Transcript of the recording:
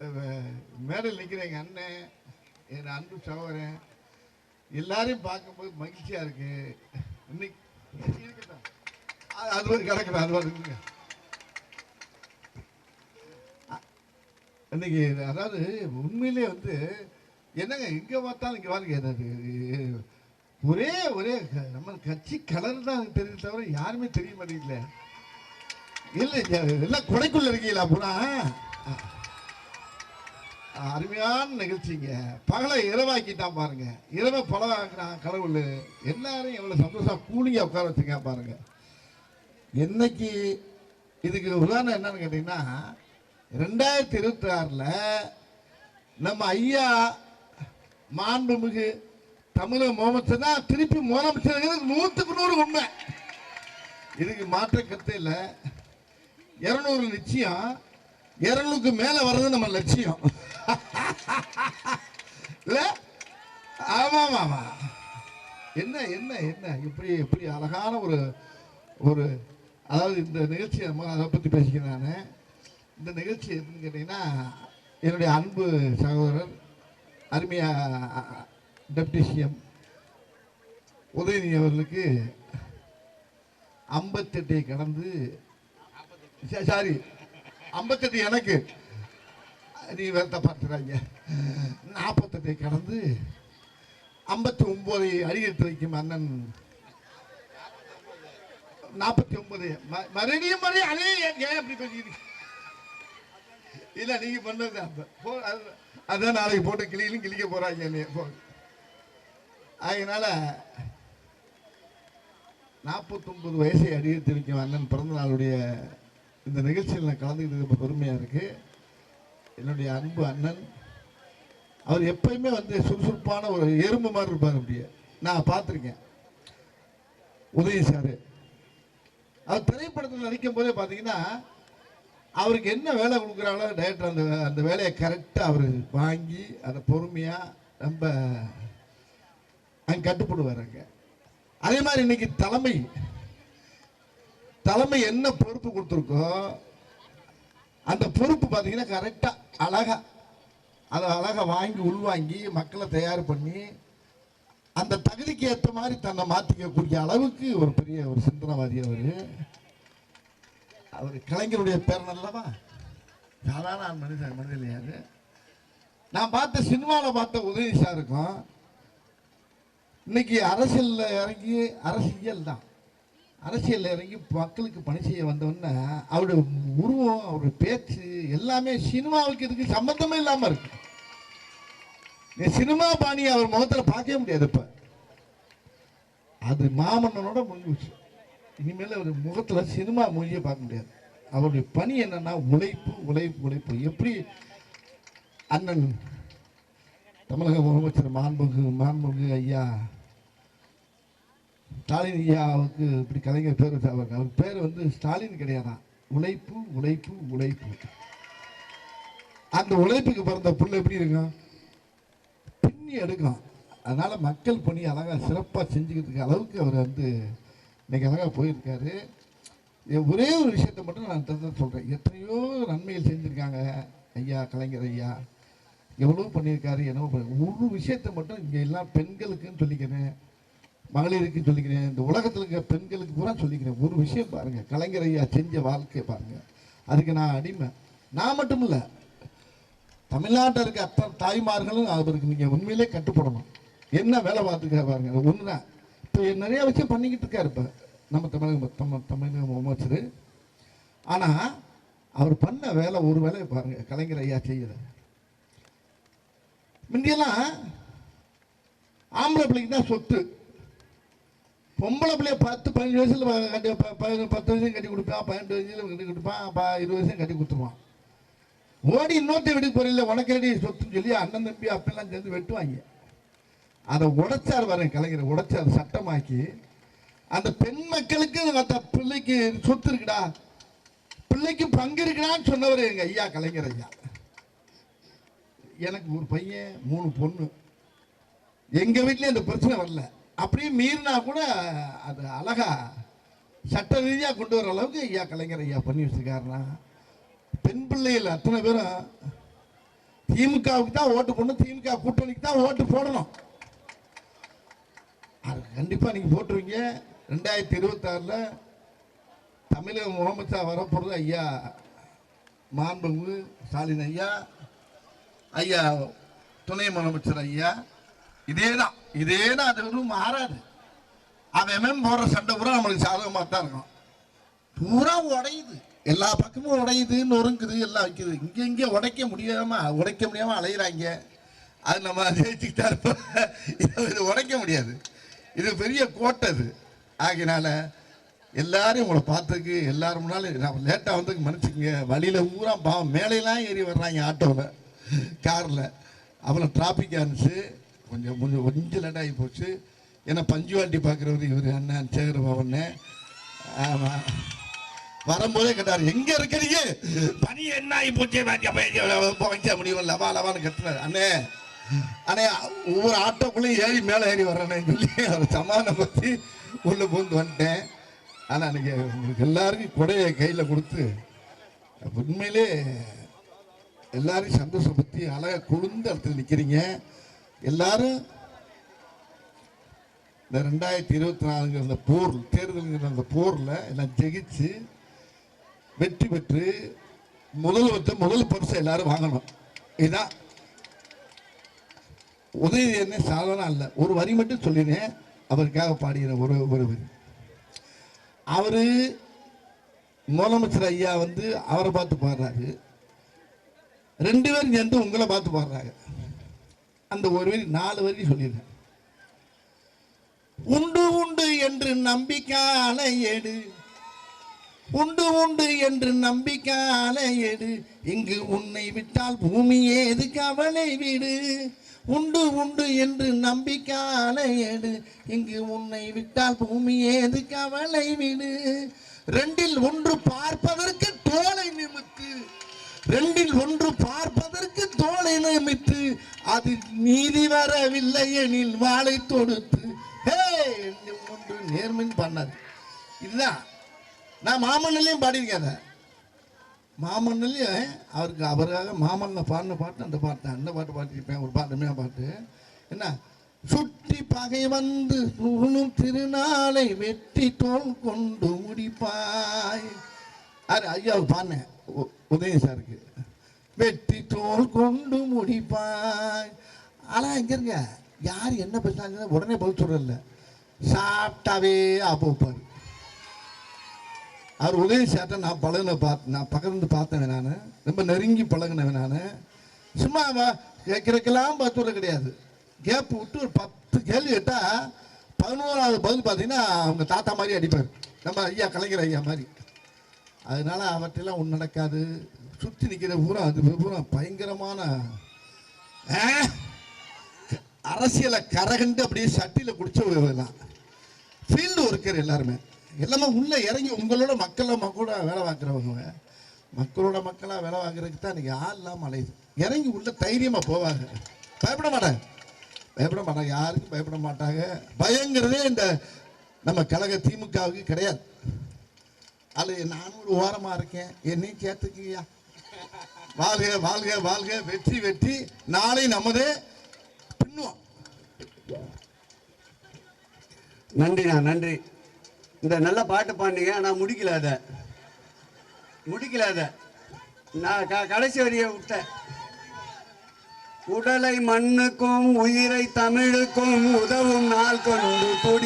மேடையில் நிற்கிற எங்கள் அண்ணன் என் அன்பு சகோதரன். எல்லாரையும் பார்க்கும்போது மகிழ்ச்சியாக இருக்கு. இன்னைக்கு அது- அது ஒரு அது ஒரு இன்னைக்கு அதாவது உண்மையிலே வந்து என்னங்க எங்கே பார்த்தாலும் இங்கே பாருங்க என்னது ஒரே ஒரே நம்ம கட்சி கலர் தான் தெரியும் தவிர யாருமே தெரிய மாட்டேங்கல இல்லை எல்லாம் கொடைக்குள்ள இருக்கீங்களா பூரா? அருமையான நிகழ்ச்சிங்க. பகலை இரவாக்கிட்டான் பாருங்க. இரவை பழவாக்குறான் கடவுள். எல்லாரும் எவ்வளவு சந்தோஷம் கூலிங்க உட்கார வச்சுருக்கான் பாருங்க. என்னைக்கு இதுக்கு உதாரணம் என்னன்னு கேட்டீங்கன்னா ரெண்டாயிரத்தி இருபத்தி ஆறில் நம்ம ஐயா மாண்புமிகு தமிழக முதலமைச்சர் தான் திருப்பி முதலமைச்சர் நூற்றுக்கு நூறு உண்மை. இதுக்கு மாற்ற கருத்து இல்லை. இரநூறு நிச்சயம். இரநூறுக்கு மேலே வர்றது நம்ம லட்சியம். இல்லை ஆமாம் ஆமாம் என்ன என்ன என்ன? இப்படி இப்படி அழகான ஒரு ஒரு அதாவது இந்த நிகழ்ச்சி நம்ம அதை பற்றி பேசிக்கிறேன் நான். இந்த நிகழ்ச்சி எதுன்னு கேட்டிங்கன்னா என்னுடைய அன்பு சகோதரர் அருமையா டெப்டி சிஎம் உதயநிதி அவர்களுக்கு ஐம்பத்தெட்டை கடந்து சாரி ஐம்பத்தெட்டு எனக்கு. நீ வேற பார்த்துறாங்க. நாற்பத்தெட்டை கடந்து ஐம்பத்தி ஒன்பதை அடியெடுத்து வைக்கும் அண்ணன். நாற்பத்தி ஒன்பது மறுபடியும் மறுபடியும் அதே ஏன் ஏன் அப்படி பேசிக்கிறீங்க இல்ல நீங்க பண்ணது போ- அது- அதான் நாளைக்கு போட்டு கிளியிலும் கிளிக்க போறாங்க என்னைய. போ. அதனால நாற்பத்தொன்பது வயசை அடியெடுத்து வைக்கும் அண்ணன் பிறந்த நாளுடைய இந்த நிகழ்ச்சியில் நான் கலந்துக்கிட்டது ரொம்ப பெருமையாக இருக்கு. என்னுடைய அன்பு அண்ணன். அவர் எப்பயுமே வந்து சுறுசுறுப்பான ஒரு எறும்பு மாதிரி இருப்பார் அப்படியே. நான் பார்த்துருக்கேன். உதய சாரு. அவர் திரைப்படத்தில் நடிக்கும் போதே பார்த்தீங்கன்னா அவருக்கு என்ன வேலை கொடுக்குறாங்களோ டைரக்டர் அந்த அந்த வேலையை கரெக்டாக அவர் வாங்கி அதை பொறுமையாக ரொம்ப அங்கே கட்டுப்படுவார் அங்கே. அதே மாதிரி இன்னைக்கு தலைமை தலைமை என்ன பொறுப்பு கொடுத்துருக்கோ அந்த பொறுப்பு பார்த்தீங்கன்னா கரெக்டாக அழகாக அதை அழகாக வாங்கி உள்வாங்கி மக்களை தயார் பண்ணி அந்த தகுதிக்கு ஏற்ற மாதிரி தன்னை மாற்றிக்கக்கூடிய அளவுக்கு ஒரு பெரிய ஒரு சிந்தனவாதி அவர். அவர் கலைஞருடைய பேரன் அல்லவா? சாதாரண மனிதன் மனிதன் இல்லையாரு நான் பார்த்த சினிமாவில் பார்த்த உதவி சாருக்கும் இன்னைக்கு அரசியலில் இறங்கி அரசியல் தான். அரசியலில் இறங்கி மக்களுக்கு பணி செய்ய வந்தோடனே அவருடைய உருவம் அவருடைய பேச்சு எல்லாமே சினிமாவுக்கு இதுக்கு சம்பந்தமே இல்லாமல் இருக்கு. சினிமா பாணி அவர் முகத்தில் பார்க்கவே முடியாது இப்போ. அது மாமன்னனோட முடிஞ்சுச்சு இனிமேல் அவர் முகத்தில் சினிமா மொழியை பார்க்க முடியாது. அவருடைய பணி என்னன்னா உழைப்பு உழைப்பு உழைப்பு. எப்படி அண்ணன் தமிழக முதலமைச்சர் மாண்புகு மாண்புகு ஐயா ஸ்டாலின் ஐயாவுக்கு இப்படி கலைஞர் பேர் வச்சாங்க அவர் பேர் வந்து ஸ்டாலின் கிடையாதான் உழைப்பு உழைப்பு உழைப்பு. அந்த உழைப்புக்கு பிறந்த புள்ள எப்படி இருக்கும்? பின்னி எடுக்கும். அதனால் மக்கள் பணி அழகாக சிறப்பாக செஞ்சுக்கிறதுக்கு அளவுக்கு அவர் வந்து இன்னைக்கு அழகாக போயிருக்காரு. ஒரே ஒரு விஷயத்தை மட்டும் நான் தான் சொல்கிறேன் எத்தனையோ நன்மைகள் செஞ்சுருக்காங்க ஐயா கலைஞர் ஐயா. எவ்வளோ பண்ணியிருக்காரு என்னவோ பண்ணி ஒரு விஷயத்தை மட்டும் இங்கே எல்லாம் பெண்களுக்குன்னு சொல்லிக்கிறேன். மகளிருக்கு சொல்லிக்கிறேன் இந்த உலகத்தில் இருக்க பெண்களுக்கு பூரா சொல்லிக்கிறேன். ஒரு விஷயம் பாருங்க கலைஞர் ஐயா செஞ்ச வாழ்க்கையை பாருங்கள் அதுக்கு நான் அடிமை. நான் மட்டும் இல்லை தமிழ்நாட்டில் இருக்க அத்தனை தாய்மார்களும் அவருக்கு நீங்கள் உண்மையிலே கட்டுப்படணும். என்ன வேலை பார்த்துருக்காரு பாருங்க ஒன்று தான் இப்போ நிறைய விஷயம் பண்ணிக்கிட்டு இருக்காரு இப்போ. நம்ம தமிழக தமிழ் தமிழக முதலமைச்சர். ஆனால் அவர் பண்ண வேலை ஒரு வேலையை பாருங்க கலைஞர் ஐயா செய்யல முந்தியெல்லாம் ஆம்பளை பிள்ளைக்கு தான் சொத்து. பொம்பளை பிள்ளைய பத்து பதினஞ்சு வயசுல கட்டி பத்து வருஷம் கட்டி கொடுப்பான் பன்னெண்டு வயசுல கட்டி கொடுப்பான் பா இருபது வருஷம் கட்டி கொடுத்துருவான். ஓடி இன்னொருத்த வீட்டுக்கு போறில்ல உனக்கேடி சொத்துன்னு சொல்லி அண்ணன் தம்பி அப்பெல்லாம் சேர்ந்து வெட்டுவாங்க. அதை உடைச்சார் வரேன் கலைஞர் உடைச்சார் சட்டமாக்கி. அந்த பெண் மக்களுக்கு அந்த பிள்ளைக்கு சொத்து இருக்குடா. பிள்ளைக்கு பங்கு இருக்குடான்னு சொன்னவர் எங்க ஐயா கலைஞர் ஐயா. எனக்கு ஒரு பையன் மூணு பொண்ணு. எங்க வீட்லயும் அந்த பிரச்சனை வரல. அப்படியே மீறினா கூட அது அழகா சட்ட ரீதியாக கொண்டு வர அளவுக்கு ஐயா கலைஞர் ஐயா பண்ணி வச்சிருக்காருன்னா பெண் பிள்ளைகள் அத்தனை பேரும் திமுகவுக்கு தான் ஓட்டு போடணும் திமுக கூட்டணிக்கு தான் ஓட்டு போடணும். அது கண்டிப்பாக நீங்கள் போட்டுருவீங்க. ரெண்டாயிரத்தி இருபத்தாறில் தமிழக முகமச்சா வரப்போகிறது ஐயா மாண்புமிகு ஸ்டாலின் ஐயா ஐயா துணை முதலமைச்சர் ஐயா. இதே தான் இதே தான் அது ஒன்றும் மாறாது. அவன் போடுற சண்டை பூரா நம்மளுக்கு சாதகமாக தான் இருக்கும். பூரா உடையுது. எல்லா பக்கமும் உடையுது நொறுங்குது எல்லாம் வைக்குது. இங்கே இங்கே உடைக்க முடியாம உடைக்க முடியாம அலையிறாங்க. அது நம்ம ஜெயிச்சுக்கிட்டா இருப்போம். இது உடைக்க முடியாது. இது பெரிய கோட்டை அது. ஆகினால எல்லாரையும் உங்களை பார்த்ததுக்கு எல்லாரும் முன்னாலும் நான் லேட்டாக வந்து மன்னிச்சுக்கங்க. வழியில் ஊரா பாவம். மேலையெல்லாம் ஏறி வர்றாங்க ஆட்டோவில் காரில். அப்புறம் டிராஃபிக்காக இருந்துச்சு. கொஞ்சம் கொஞ்சம் கொஞ்சம் லேட்டாகி போச்சு. ஏன்னா பஞ்சுவாலிட்டி பார்க்குறவர் இவர் அண்ணன் சேகர் பவன் ஆமாம் வரும்போதே கேட்டார் எங்க இருக்கிறீங்க பனி என்ன ஆகி போச்சு? போக முடியும் லவா லவான்னு கத்துனாரு. அண்ணே அண்ணே ஒவ்வொரு ஆட்டோக்குள்ளேயும் ஏறி மேலே ஏறி வர்றேன்னு சொல்லி அவர் சமாதானப்படுத்தி உள்ள பூந்து வந்துட்டேன். ஆனால் அன்னைக்கு உங்களுக்கு எல்லாருக்கும் கொடையை கையில் கொடுத்து உண்மையிலே எல்லாரையும் சந்தோஷப்படுத்தி அழகாக குளிர்ந்த இடத்துல நிற்கிறீங்க எல்லாரும் இந்த ரெண்டாயிரத்தி இருபத்தி நாலுங்கிற அந்த போர் தேர்தலுங்கிற அந்த போரில் எல்லாம் ஜெயிச்சு வெற்றி பெற்று முதல் வந்து முதல் பரிசு எல்லாரும் வாங்கணும். இதுதான் உதவி என்ன சாதனம் அல்ல. ஒரு வரி மட்டும் சொல்லினேன். அவருக்காக பாடுகிற ஒரு ஒரு வரி. அவர் முதலமைச்சர் ஐயா வந்து அவரை பார்த்து பாடுறாரு. ரெண்டு பேரும் சேர்ந்து உங்களை பார்த்து பாடுறாங்க. அந்த ஒரு வரி நாலு வரி சொல்லிடுறேன். உண்டு உண்டு என்று நம்பிக்கால எடு. உண்டு உண்டு என்று நம்பிக்கால எடு. இங்கு உன்னை விட்டால் பூமி ஏது கவலை விடு. உண்டு உண்டு என்று நம்பிக்கால எடு. இங்கு உன்னை விட்டால் பூமி ஏது கவலை விடு. ரெண்டில் ஒன்று பார்ப்பதற்கு தோலை நிமித்து ரெண்டில் ஒன்று பார்ப்பதற்கு தோலை நிமித்து அது நீதி வரவில்லை எனில் வாளை தொடுத்து. ஹே ஒன்று நேர்மின் பண்ணாது இதுதான். நான் மாமன்னிலையும் பாடியிருக்கேன் அதை மாமன்னிலையும் அவருக்கு அவருக்காக மாமன்ன பாடின பாட்டு அந்த பாட்டு அந்த பாட்டு பாடியிருப்பேன். ஒரு பாட்டுமே பாட்டு. என்ன? சுற்றி பகை வந்து நூலும் திருநாளை வெட்டி தோல் கொண்டு முடிப்பாய் அது ஐயா பாடினேன் உ- உதயம் சாருக்கு. வெட்டி தோல் கொண்டு முடிப்பாய். ஆனால் இங்கே இருங்க. யார் என்ன பேசுனாங்க உடனே பதில் சொல்றதில்ல சாப்பிட்டாவே ஆப்ப அவர் உதயம் சேட்டை நான் பழகின பார்த்து நான் பகிர்ந்து பார்த்தேன் நான். ரொம்ப நெருங்கி பழகினவன் நான். சும்மா கேட்குறக்கெல்லாம் பார்த்து கிடையாது. கேப் விட்டு ஒரு பத்து கேள்வி கேட்டால் பதினோராவது பதில் பார்த்தீங்கன்னா அவங்க தாத்தா மாதிரி அடிப்பார். நம்ம ஐயா கலைஞர் ஐயா மாதிரி. அதனால அவற்றெல்லாம் ஒன்று நடக்காது. சுற்றி நிற்கிற பூரா அது பூரா பயங்கரமான ஆ, அரசியலை கரகண்டு அப்படியே சட்டியில் குடிச்சவங்கலாம் ஃபீல்டு ஒர்க்கர் எல்லாருமே. எல்லாமே உள்ளே இறங்கி உங்களோட மக்கள மக்களோட வேலை பார்க்குறவங்க. மக்களோட மக்களாக வேலை பார்க்குறதுக்கு தான் இன்றைக்கி ஆள் இல்லாமல் அலையுது. இறங்கி உள்ளே தைரியமாக போவாங்க. பயப்பட மாட்டாங்க பயப்பட மாட்டாங்க யாருக்கும் பயப்பட மாட்டாங்க. பயங்கிறதே இந்த நம்ம கழக திமுகவுக்கு கிடையாது. அல்ல நானும் ஒரு ஓரமாக இருக்கேன். என்னையும் சேர்த்துக்கியா வாழ்க வாழ்க வாழ்க. வெற்றி வெற்றி. நாளை நமதே பின்னுவோம். நன்றிண்ணா நன்றி. இந்த நல்ல பாட்டு பாண்டிங்க நான் முடிக்கல அதை. முடிக்கல அதை. நான் க கடைசி வரிய விட்டேன். உடலை மண்ணுக்கும் உயிரை தமிழுக்கும் உதவும் நாள் கொண்டு கூடி